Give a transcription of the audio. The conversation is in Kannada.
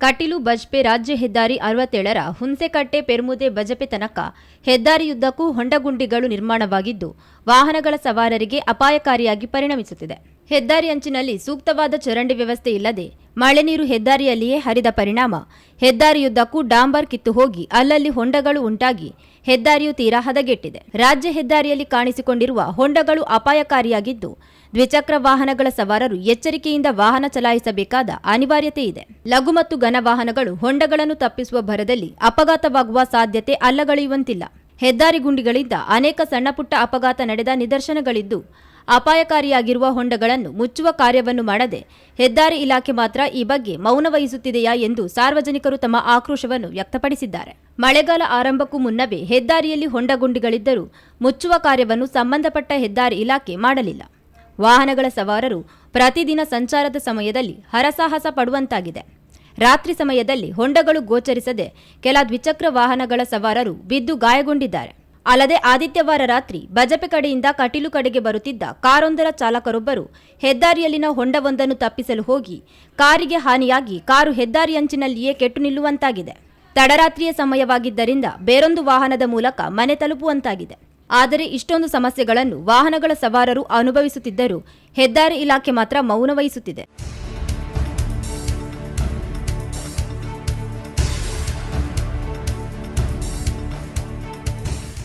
ಕಟೀಲು ಬಜ್ಪೆ ರಾಜ್ಯ ಹೆದ್ದಾರಿ ಅರವತ್ತೇಳರ ಹುಣಸೆಕಟ್ಟೆ ಪೆರ್ಮುದೆ ಬಜಪೆ ತನಕ ಹೆದ್ದಾರಿಯುದ್ದಕ್ಕೂ ಹೊಂಡಗುಂಡಿಗಳು ನಿರ್ಮಾಣವಾಗಿದ್ದು, ವಾಹನಗಳ ಸವಾರರಿಗೆ ಅಪಾಯಕಾರಿಯಾಗಿ ಪರಿಣಮಿಸುತ್ತಿದೆ. ಹೆದ್ದಾರಿ ಅಂಚಿನಲ್ಲಿ ಸೂಕ್ತವಾದ ಚರಂಡಿ ವ್ಯವಸ್ಥೆ ಇಲ್ಲದೆ ಮಳೆ ನೀರು ಹೆದ್ದಾರಿಯಲ್ಲಿಯೇ ಹರಿದ ಪರಿಣಾಮ. ಹೆದ್ದಾರಿಯುದ್ದಕ್ಕೂ ಡಾಂಬರ್ ಕಿತ್ತು ಹೋಗಿ ಅಲ್ಲಲ್ಲಿ ಹೊಂಡಗಳು ಉಂಟಾಗಿ ಹೆದ್ದಾರಿಯು ತೀರಾ ಹದಗೆಟ್ಟಿದೆ. ರಾಜ್ಯ ಹೆದ್ದಾರಿಯಲ್ಲಿ ಕಾಣಿಸಿಕೊಂಡಿರುವ ಹೊಂಡಗಳು ಅಪಾಯಕಾರಿಯಾಗಿದ್ದು, ದ್ವಿಚಕ್ರ ವಾಹನಗಳ ಸವಾರರು ಎಚ್ಚರಿಕೆಯಿಂದ ವಾಹನ ಚಲಾಯಿಸಬೇಕಾದ ಅನಿವಾರ್ಯತೆ ಇದೆ. ಲಘು ಮತ್ತು ಘನ ವಾಹನಗಳು ಹೊಂಡಗಳನ್ನು ತಪ್ಪಿಸುವ ಭರದಲ್ಲಿ ಅಪಘಾತವಾಗುವ ಸಾಧ್ಯತೆ ಅಲ್ಲಗಳೆಯುವಂತಿಲ್ಲ. ಹೆದ್ದಾರಿ ಗುಂಡಿಗಳಿಂದ ಅನೇಕ ಸಣ್ಣಪುಟ್ಟ ಅಪಘಾತ ನಡೆದ ನಿದರ್ಶನಗಳಿದ್ದು ಅಪಾಯಕಾರಿಯಾಗಿರುವ ಹೊಂಡಗಳನ್ನು ಮುಚ್ಚುವ ಕಾರ್ಯವನ್ನು ಮಾಡದೆ ಹೆದ್ದಾರಿ ಇಲಾಖೆ ಮಾತ್ರ ಈ ಬಗ್ಗೆ ಮೌನ ವಹಿಸುತ್ತಿದೆಯಾ ಎಂದು ಸಾರ್ವಜನಿಕರು ತಮ್ಮ ಆಕ್ರೋಶವನ್ನು ವ್ಯಕ್ತಪಡಿಸಿದ್ದಾರೆ. ಮಳೆಗಾಲ ಆರಂಭಕ್ಕೂ ಮುನ್ನವೇ ಹೆದ್ದಾರಿಯಲ್ಲಿ ಹೊಂಡಗುಂಡಿಗಳಿದ್ದರೂ ಮುಚ್ಚುವ ಕಾರ್ಯವನ್ನು ಸಂಬಂಧಪಟ್ಟ ಹೆದ್ದಾರಿ ಇಲಾಖೆ ಮಾಡಲಿಲ್ಲ. ವಾಹನಗಳ ಸವಾರರು ಪ್ರತಿದಿನ ಸಂಚಾರದ ಸಮಯದಲ್ಲಿ ಹರಸಾಹಸ ಪಡುವಂತಾಗಿದೆ. ರಾತ್ರಿ ಸಮಯದಲ್ಲಿ ಹೊಂಡಗಳು ಗೋಚರಿಸದೆ ಕೆಲ ದ್ವಿಚಕ್ರ ವಾಹನಗಳ ಸವಾರರು ಬಿದ್ದು ಗಾಯಗೊಂಡಿದ್ದಾರೆ. ಅಲ್ಲದೆ ಆದಿತ್ಯವಾರ ರಾತ್ರಿ ಬಜಪೆ ಕಡೆಯಿಂದ ಕಟೀಲು ಕಡೆಗೆ ಬರುತ್ತಿದ್ದ ಕಾರೊಂದರ ಚಾಲಕರೊಬ್ಬರು ಹೆದ್ದಾರಿಯಲ್ಲಿನ ಹೊಂಡವೊಂದನ್ನು ತಪ್ಪಿಸಲು ಹೋಗಿ ಕಾರಿಗೆ ಹಾನಿಯಾಗಿ ಕಾರು ಹೆದ್ದಾರಿ ಅಂಚಿನಲ್ಲಿಯೇ ಕೆಟ್ಟು ನಿಲ್ಲುವಂತಾಗಿದೆ. ತಡರಾತ್ರಿಯ ಸಮಯವಾಗಿದ್ದರಿಂದ ಬೇರೊಂದು ವಾಹನದ ಮೂಲಕ ಮನೆ ತಲುಪುವಂತಾಗಿದೆ. ಆದರೆ ಇಷ್ಟೊಂದು ಸಮಸ್ಯೆಗಳನ್ನು ವಾಹನಗಳ ಸವಾರರು ಅನುಭವಿಸುತ್ತಿದ್ದರೂ ಹೆದ್ದಾರಿ ಇಲಾಖೆ ಮಾತ್ರ ಮೌನ ವಹಿಸುತ್ತಿದೆ.